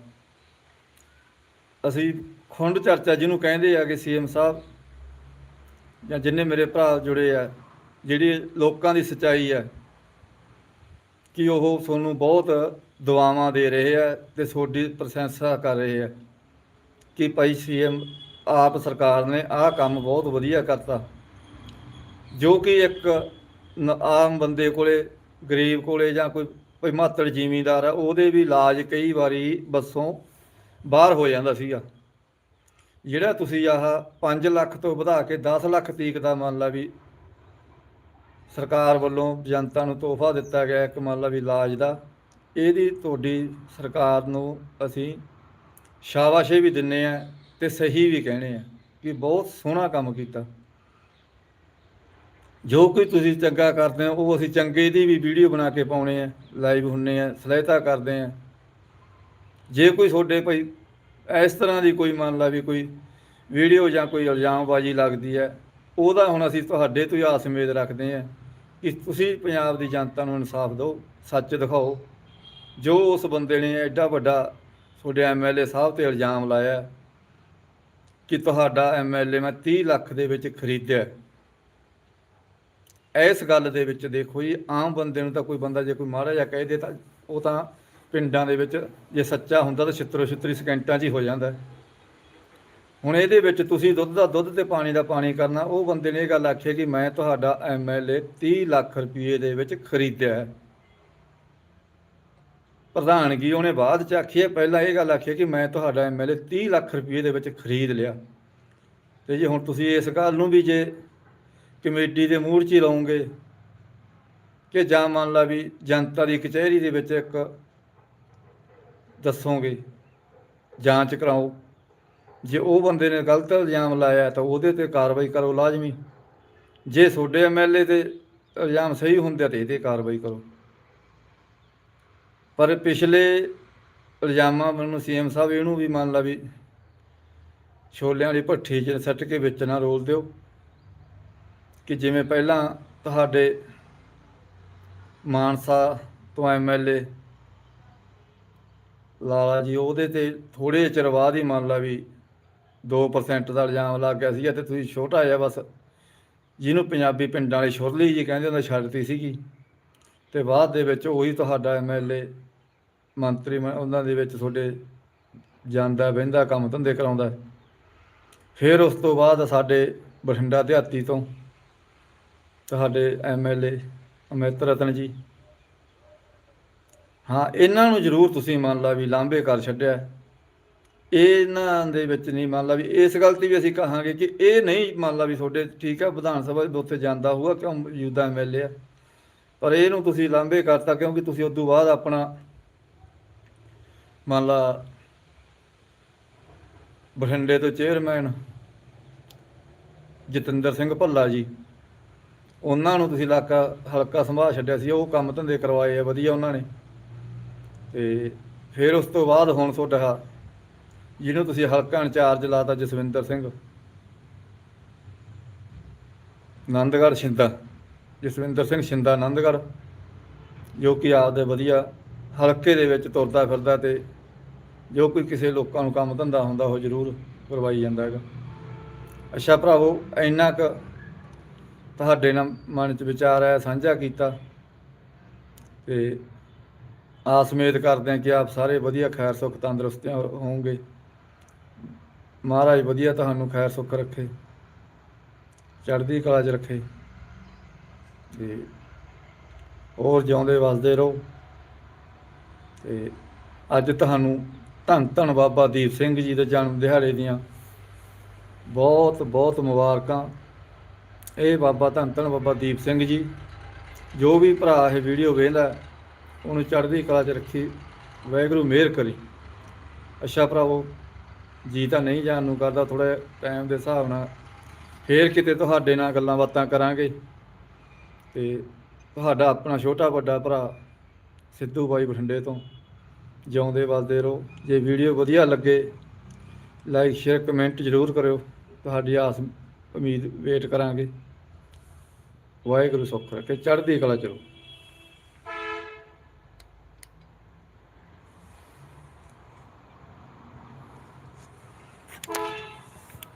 ਅਸੀਂ ਖੁੰਡ ਚਰਚਾ ਜਿਹਨੂੰ ਕਹਿੰਦੇ ਆ ਕਿ ਸੀਐਮ ਸਾਹਿਬ ਜਾਂ ਜਿੰਨੇ ਮੇਰੇ ਭਰਾ ਜੁੜੇ ਆ, ਜਿਹੜੀ ਲੋਕਾਂ ਦੀ ਸਚਾਈ ਹੈ ਕਿ ਉਹ ਤੁਹਾਨੂੰ ਬਹੁਤ ਦੁਆਵਾਂ ਦੇ ਰਹੇ ਆ ਤੇ ਤੁਹਾਡੀ ਪ੍ਰਸ਼ੰਸਾ ਕਰ ਰਹੇ ਆ ਕਿ ਭਾਈ ਸੀਐਮ ਆਪ ਸਰਕਾਰ ਨੇ ਆਹ ਕੰਮ ਬਹੁਤ ਵਧੀਆ ਕਰਤਾ। ਜੋ ਕਿ ਇੱਕ ਆਮ ਬੰਦੇ ਕੋਲੇ, ਗਰੀਬ ਕੋਲੇ ਜਾਂ ਕੋਈ ਕੋਈ ਮਾਤੜ ਜ਼ਿਮੀਂਦਾਰ ਆ, ਉਹਦੇ ਵੀ ਇਲਾਜ ਕਈ ਵਾਰੀ ਬੱਸੋਂ ਬਾਹਰ ਹੋ ਜਾਂਦਾ ਸੀਗਾ। ਜਿਹੜਾ ਤੁਸੀਂ ਆਹ 5 ਲੱਖ ਤੋਂ ਵਧਾ ਕੇ 10 ਲੱਖ ਤੀਕ ਦਾ ਮੰਨ ਲਾ ਵੀ ਸਰਕਾਰ ਵੱਲੋਂ ਜਨਤਾ ਨੂੰ ਤੋਹਫਾ ਦਿੱਤਾ ਗਿਆ ਇੱਕ ਮੰਨ ਲਾ ਵੀ ਇਲਾਜ ਦਾ, ਇਹਦੀ ਤੁਹਾਡੀ ਸਰਕਾਰ ਨੂੰ ਅਸੀਂ ਸ਼ਾਬਾਸ਼ੇ ਵੀ ਦਿੰਨੇ ਆ ਤੇ ਸਹੀ ਵੀ ਕਹਿੰਦੇ ਆ ਕਿ ਬਹੁਤ ਸੋਹਣਾ ਕੰਮ ਕੀਤਾ। ਜੋ ਕੋਈ ਤੁਸੀਂ ਚੰਗਾ ਕਰਦੇ ਹੋ, ਉਹ ਅਸੀਂ ਚੰਗੇ ਦੀ ਵੀ ਵੀਡੀਓ ਬਣਾ ਕੇ ਪਾਉਣੇ ਆ ਲਾਈਵ ਹੁੰਨੇ ਆ ਸਲਾਹਤਾ ਕਰਦੇ ਆ। ਜੇ ਕੋਈ ਤੁਹਾਡੇ ਭਾਈ ਇਸ ਤਰ੍ਹਾਂ ਦੀ ਕੋਈ ਮੰਨ ਲਾ ਵੀ ਕੋਈ ਵੀਡੀਓ ਜਾਂ ਕੋਈ ਇਲਜ਼ਾਮਬਾਜ਼ੀ ਲੱਗਦੀ ਹੈ, ਉਹਦਾ ਹੁਣ ਅਸੀਂ ਤੁਹਾਡੇ ਤੋਂ ਹੀ ਆਸ ਉਮੀਦ ਰੱਖਦੇ ਆ ਕਿ ਤੁਸੀਂ ਪੰਜਾਬ ਦੀ ਜਨਤਾ ਨੂੰ ਇਨਸਾਫ ਦਿਓ, ਸੱਚ ਦਿਖਾਓ। ਜੋ ਉਸ ਬੰਦੇ ਨੇ ਐਡਾ ਵੱਡਾ ਤੁਹਾਡੇ ਐਮਐਲਏ ਸਾਹਿਬ ਤੇ ਇਲਜ਼ਾਮ ਲਾਇਆ ਕਿ ਤੁਹਾਡਾ ਐਮਐਲਏ ਮੈਂ 30 ਲੱਖ ਦੇ ਵਿੱਚ ਖਰੀਦਿਆ। ਇਸ ਗੱਲ ਦੇ ਵਿੱਚ ਦੇਖੋ ਜੀ, ਆਮ ਬੰਦੇ ਨੂੰ ਤਾਂ ਕੋਈ ਬੰਦਾ ਜੇ ਕੋਈ ਮਾੜਾ ਜਿਹਾ ਕਹਿ ਦੇ ਤਾਂ ਉਹ ਤਾਂ ਪਿੰਡਾਂ ਦੇ ਵਿੱਚ ਜੇ ਸੱਚਾ ਹੁੰਦਾ ਤਾਂ ਛਿੱਤਰੋ ਛਿੱਤਰੀ ਸਕਿੰਟਾਂ 'ਚ ਹੀ ਹੋ ਜਾਂਦਾ। ਹੁਣ ਇਹਦੇ ਵਿੱਚ ਤੁਸੀਂ ਦੁੱਧ ਦਾ ਦੁੱਧ ਤੇ ਪਾਣੀ ਦਾ ਪਾਣੀ ਕਰਨਾ, ਉਹ ਬੰਦੇ ਨੇ ਇਹ ਗੱਲ ਆਖੀ ਕਿ ਮੈਂ ਤੁਹਾਡਾ ਐਮਐਲਏ 30 ਲੱਖ ਰੁਪਏ ਦੇ ਵਿੱਚ ਖਰੀਦਿਆ ਹੈ। ਪ੍ਰਧਾਨਗੀ ਉਹਨੇ ਬਾਅਦ ਚ ਆਖੀ ਹੈ, ਪਹਿਲਾਂ ਇਹ ਗੱਲ ਆਖੀ ਹੈ ਕਿ ਮੈਂ ਤੁਹਾਡਾ ਐਮਐਲਏ 30 ਲੱਖ ਰੁਪਏ ਦੇ ਵਿੱਚ ਖਰੀਦ ਲਿਆ। ਤੇ ਜੇ ਹੁਣ ਤੁਸੀਂ ਇਸ ਗੱਲ ਨੂੰ ਵੀ ਜੇ ਕਮੇਟੀ ਦੇ ਮੂਹਰ 'ਚ ਹੀ ਲਾਉਂਗੇ ਕਿ ਜਾਂ ਮੰਨ ਲਾ ਵੀ ਜਨਤਾ ਦੀ ਕਚਹਿਰੀ ਦੇ ਵਿੱਚ ਇੱਕ ਦੱਸੋਗੇ, ਜਾਂਚ ਕਰਾਓ। ਜੇ ਉਹ ਬੰਦੇ ਨੇ ਗਲਤ ਇਲਜ਼ਾਮ ਲਾਇਆ ਤਾਂ ਉਹਦੇ ਤੇ ਕਾਰਵਾਈ ਕਰੋ ਲਾਜ਼ਮੀ। ਜੇ ਤੁਹਾਡੇ ਐਮਐਲਏ ਤੇ ਇਲਜ਼ਾਮ ਸਹੀ ਹੁੰਦੇ ਤਾਂ ਇਹਦੇ ਕਾਰਵਾਈ ਕਰੋ। ਪਰ ਪਿਛਲੇ ਇਲਜ਼ਾਮਾਂ ਮੈਨੂੰ ਸੀਐਮ ਸਾਹਿਬ ਇਹਨੂੰ ਵੀ ਮੰਨ ਲਾ ਵੀ ਛੋਲਿਆਂ ਵਾਲੀ ਭੱਠੀ 'ਚ ਸੱਟ ਕੇ ਵਿੱਚ ਨਾ ਰੋਲ ਦਿਓ। ਕਿ ਜਿਵੇਂ ਪਹਿਲਾਂ ਤੁਹਾਡੇ ਮਾਨਸਾ ਤੋਂ ਐਮਐਲਏ ਲਾਲਾ ਜੀ, ਉਹਦੇ ਤੇ ਥੋੜੇ ਚਿਰ ਬਾਅਦ ਹੀ ਮੰਨ ਲਾ ਵੀ 2% ਦਾ ਇਲਜ਼ਾਮ ਲੱਗ ਗਿਆ ਸੀ ਤੇ ਤੁਸੀਂ ਛੋਟਾ ਜਿਹਾ ਬਸ ਜਿਹਨੂੰ ਪੰਜਾਬੀ ਪਿੰਡਾਂ ਵਾਲੇ ਛੁਰਲੀ ਜੀ ਕਹਿੰਦੇ ਹੁੰਦੇ ਛੱਡਤੀ ਸੀਗੀ। ਤੇ ਬਾਅਦ ਦੇ ਵਿੱਚ ਉਹੀ ਤੁਹਾਡਾ ਐਮਐਲਏ ਮੰਤਰੀ ਉਹਨਾਂ ਦੇ ਵਿੱਚ ਤੁਹਾਡੇ ਜਾਂਦਾ ਬਹਿੰਦਾ ਕੰਮ ਧੰਦੇ ਕਰਾਉਂਦਾ। ਫਿਰ ਉਸ ਤੋਂ ਬਾਅਦ ਸਾਡੇ ਬਠਿੰਡਾ ਦਿਹਾਤੀ ਤੋਂ ਤੁਹਾਡੇ ਐਮਐਲਏ ਅਮਿਤ ਰਤਨ ਜੀ। ਹਾਂ, ਇਹਨਾਂ ਨੂੰ ਜ਼ਰੂਰ ਤੁਸੀਂ ਮੰਨ ਲਾ ਵੀ ਲਾਂਭੇ ਕਰ ਛੱਡਿਆ। ਇਹਨਾਂ ਦੇ ਵਿੱਚ ਨਹੀਂ ਮੰਨ ਲਾ ਵੀ, ਇਸ ਗੱਲ ਤੇ ਵੀ ਅਸੀਂ ਕਹਾਂਗੇ ਕਿ ਇਹ ਨਹੀਂ ਮੰਨ ਲਾ ਵੀ ਤੁਹਾਡੇ ਠੀਕ ਹੈ ਵਿਧਾਨ ਸਭਾ ਦੇ ਉੱਥੇ ਜਾਂਦਾ ਹੋਊਗਾ, ਕਿਉਂ ਮੌਜੂਦਾ ਐਮਐਲਏ ਆ। ਪਰ ਇਹਨੂੰ ਤੁਸੀਂ ਲਾਂਭੇ ਕਰਤਾ ਕਿਉਂਕਿ ਤੁਸੀਂ ਉਸ ਤੋਂ ਬਾਅਦ ਆਪਣਾ ਮੰਨ ਲਾ ਬਠਿੰਡੇ ਤੋਂ ਚੇਅਰਮੈਨ ਜਤਿੰਦਰ ਸਿੰਘ ਭੱਲਾ ਜੀ। ਉਹਨਾਂ ਨੂੰ ਤੁਸੀਂ ਇਲਾਕਾ ਹਲਕਾ ਸੰਭਾਲ ਛੱਡਿਆ ਸੀ, ਉਹ ਕੰਮ ਧੰਦੇ ਕਰਵਾਏ ਆ, ਵਧੀਆ ਉਹਨਾਂ ਨੇ। ਤੇ ਫਿਰ ਉਸ ਤੋਂ ਬਾਅਦ ਹੁਣ ਤੁਹਾਡਾ ਜਿਹਨੂੰ ਤੁਸੀਂ ਹਲਕਾ ਇੰਚਾਰਜ ਲਾਤਾ ਜਸਵਿੰਦਰ ਸਿੰਘ ਆਨੰਦਗੜ੍ਹ ਛਿੰਦਾ ਜਸਵਿੰਦਰ ਸਿੰਘ ਛਿੰਦਾ ਆਨੰਦਗੜ੍ਹ ਜੋ ਕਿ ਆਪਦੇ ਵਧੀਆ ਹਲਕੇ ਦੇ ਵਿੱਚ ਤੁਰਦਾ ਫਿਰਦਾ ਤੇ ਜੋ ਕੋਈ ਕਿਸੇ ਲੋਕਾਂ ਨੂੰ ਕੰਮ ਧੰਦਾ ਹੁੰਦਾ ਉਹ ਜ਼ਰੂਰ ਕਰਵਾਈ ਜਾਂਦਾ ਹੈਗਾ। ਅੱਛਾ ਭਰਾਵੋ, ਇੰਨਾ ਕੁ ਤੁਹਾਡੇ ਨਾਲ ਮਨ 'ਚ ਵਿਚਾਰ ਆਇਆ, ਸਾਂਝਾ ਕੀਤਾ ਤੇ ਆਸ ਉਮੀਦ ਕਰਦੇ ਹਾਂ ਕਿ ਆਪ ਸਾਰੇ ਵਧੀਆ ਖੈਰ ਸੁੱਖ ਤੰਦਰੁਸਤ ਹੋਵੋਗੇ। ਮਹਾਰਾਜ ਵਧੀਆ ਤੁਹਾਨੂੰ ਖੈਰ ਸੁੱਖ ਰੱਖੇ, ਚੜ੍ਹਦੀ ਕਲਾ 'ਚ ਰੱਖੇ ਤੇ ਹੋਰ ਜਿਉਂਦੇ ਵਸਦੇ ਰਹੋ ਤੇ ਅੱਜ ਤੁਹਾਨੂੰ ਧੰਨ ਧੰਨ ਬਾਬਾ ਦੀਪ ਸਿੰਘ ਜੀ ਦੇ ਜਨਮ ਦਿਹਾੜੇ ਦੀਆਂ ਬਹੁਤ ਬਹੁਤ ਮੁਬਾਰਕਾਂ। ਇਹ ਬਾਬਾ ਧੰਨ ਧੰਨ ਬਾਬਾ ਦੀਪ ਸਿੰਘ ਜੀ, ਜੋ ਵੀ ਭਰਾ ਇਹ ਵੀਡੀਓ ਵੇਖਦਾ, ਉਹਨੂੰ ਚੜ੍ਹਦੀ ਕਲਾ 'ਚ ਰੱਖੀ, ਵਾਹਿਗੁਰੂ ਮਿਹਰ ਕਰੀ। ਅੱਛਾ ਭਰਾਵੋ, ਜੀ ਤਾਂ ਨਹੀਂ ਜਾਣ ਨੂੰ ਕਰਦਾ ਥੋੜਾ ਟਾਈਮ ਦੇ ਹਿਸਾਬ ਨਾਲ। ਫੇਰ ਕਿਤੇ ਤੁਹਾਡੇ ਨਾਲ ਗੱਲਾਂ ਬਾਤਾਂ ਕਰਾਂਗੇ। ਤੇ ਤੁਹਾਡਾ ਆਪਣਾ ਛੋਟਾ ਵੱਡਾ ਭਰਾ, ਸਿੱਧੂ ਬਾਈ ਬਠਿੰਡੇ ਤੋਂ। ਜਿਉਂਦੇ ਵੱਸਦੇ ਰਹੋ। ਜੇ ਵੀਡੀਓ ਵਧੀਆ ਲੱਗੇ ਲਾਈਕ ਸ਼ੇਅਰ ਕਮੈਂਟ ਜ਼ਰੂਰ ਕਰਿਓ। ਤੁਹਾਡੀ ਆਸ ਉਮੀਦ ਵੇਟ ਕਰਾਂਗੇ। ਵਾਹਿਗੁਰੂ ਸੁੱਖ ਰੱਖੇ ਚੜ੍ਹਦੀ ਕਲਾ ਚਲੋ